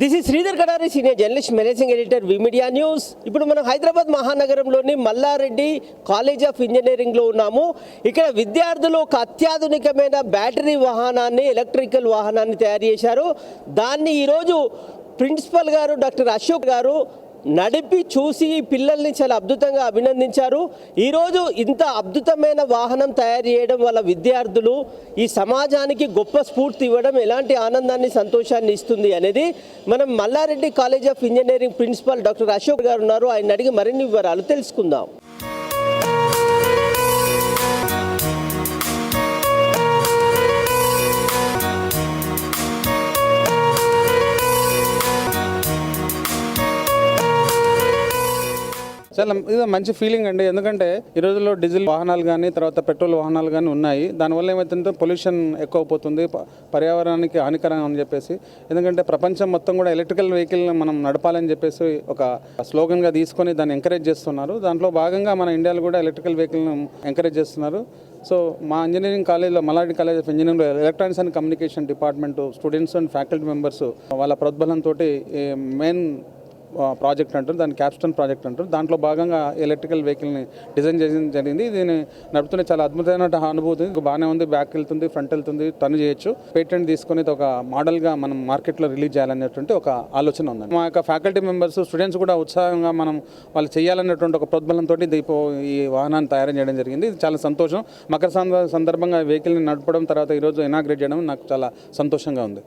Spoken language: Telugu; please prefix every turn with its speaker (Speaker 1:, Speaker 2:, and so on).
Speaker 1: This is Sridhar Kadari senior journalist managing editor V media news ఇప్పుడు మనం హైదరాబాద్ మహానగరంలోని మల్లారెడ్డి కాలేజ్ ఆఫ్ ఇంజనీరింగ్లో ఉన్నాము. ఇక్కడ విద్యార్థులు ఒక అత్యాధునికమైన బ్యాటరీ వాహనాన్ని ఎలక్ట్రికల్ వాహనాన్ని తయారు చేశారు. దాన్ని ఈరోజు ప్రిన్సిపల్ గారు డాక్టర్ అశోక్ గారు నడిపి చూసి ఈ పిల్లల్ని చాలా అద్భుతంగా అభినందించారు. ఈరోజు ఇంత అద్భుతమైన వాహనం తయారు చేయడం వల్ల విద్యార్థులు ఈ సమాజానికి గొప్ప స్ఫూర్తి ఇవ్వడం ఎలాంటి ఆనందాన్ని సంతోషాన్ని ఇస్తుంది అనేది మనం Mallareddy college of engineering principal doctor Ashok garu ఉన్నారు. ఆయన అడిగి మరిన్ని వివరాలు తెలుసుకుందాం.
Speaker 2: చాలా ఇది మంచి ఫీలింగ్ అండి. ఎందుకంటే ఈ రోజుల్లో డీజిల్ వాహనాలు కానీ తర్వాత పెట్రోల్ వాహనాలు కానీ ఉన్నాయి. దానివల్ల ఏమవుతుందంటే పొల్యూషన్ ఎక్కువ పోతుంది పర్యావరణానికి హానికరం అని చెప్పేసి. ఎందుకంటే ప్రపంచం మొత్తం కూడా ఎలక్ట్రికల్ వెహికల్ మనం నడపాలని చెప్పేసి ఒక స్లోగన్గా తీసుకొని దాన్ని ఎంకరేజ్ చేస్తున్నారు. దాంట్లో భాగంగా మన ఇండియాలో కూడా ఎలక్ట్రికల్ వెహికల్ని ఎంకరేజ్ చేస్తున్నారు. సో మా ఇంజనీరింగ్ కాలేజ్లో మలాడి కాలేజ్ ఆఫ్ ఇంజనీరింగ్లో electronics and communication department students and faculty members వాళ్ళ ప్రోద్బలంతో మెయిన్ ప్రాజెక్ట్ అంటారు దాన్ని క్యాప్స్టన్ ప్రాజెక్ట్ అంటారు. దాంట్లో భాగంగా ఎలక్ట్రికల్ వెహికల్ని డిజైన్ చేయడం జరిగింది. దీన్ని నడుపుతున్న చాలా అద్భుతమైన అనుభూతి బాగానే ఉంది. బ్యాక్ వెళ్తుంది ఫ్రంట్ వెళ్తుంది టర్న్ చేయొచ్చు. పేటెంట్ తీసుకొని ఇది ఒక మోడల్గా మనం మార్కెట్లో రిలీజ్ చేయాలనేటువంటి ఒక ఆలోచన ఉంది మా యొక్క ఫ్యాకల్టీ మెంబర్స్ స్టూడెంట్స్ కూడా ఉత్సాహంగా మనం వాళ్ళు చేయాలనేటువంటి ఒక ప్రోద్బలంతో దీపో ఈ వాహనాన్ని తయారు చేయడం జరిగింది. ఇది చాలా సంతోషం. మకర సంద- సందర్భంగా వెహికల్ని నడపడం తర్వాత ఈరోజు ఇనాగ్రేట్ చేయడం నాకు చాలా సంతోషంగా ఉంది.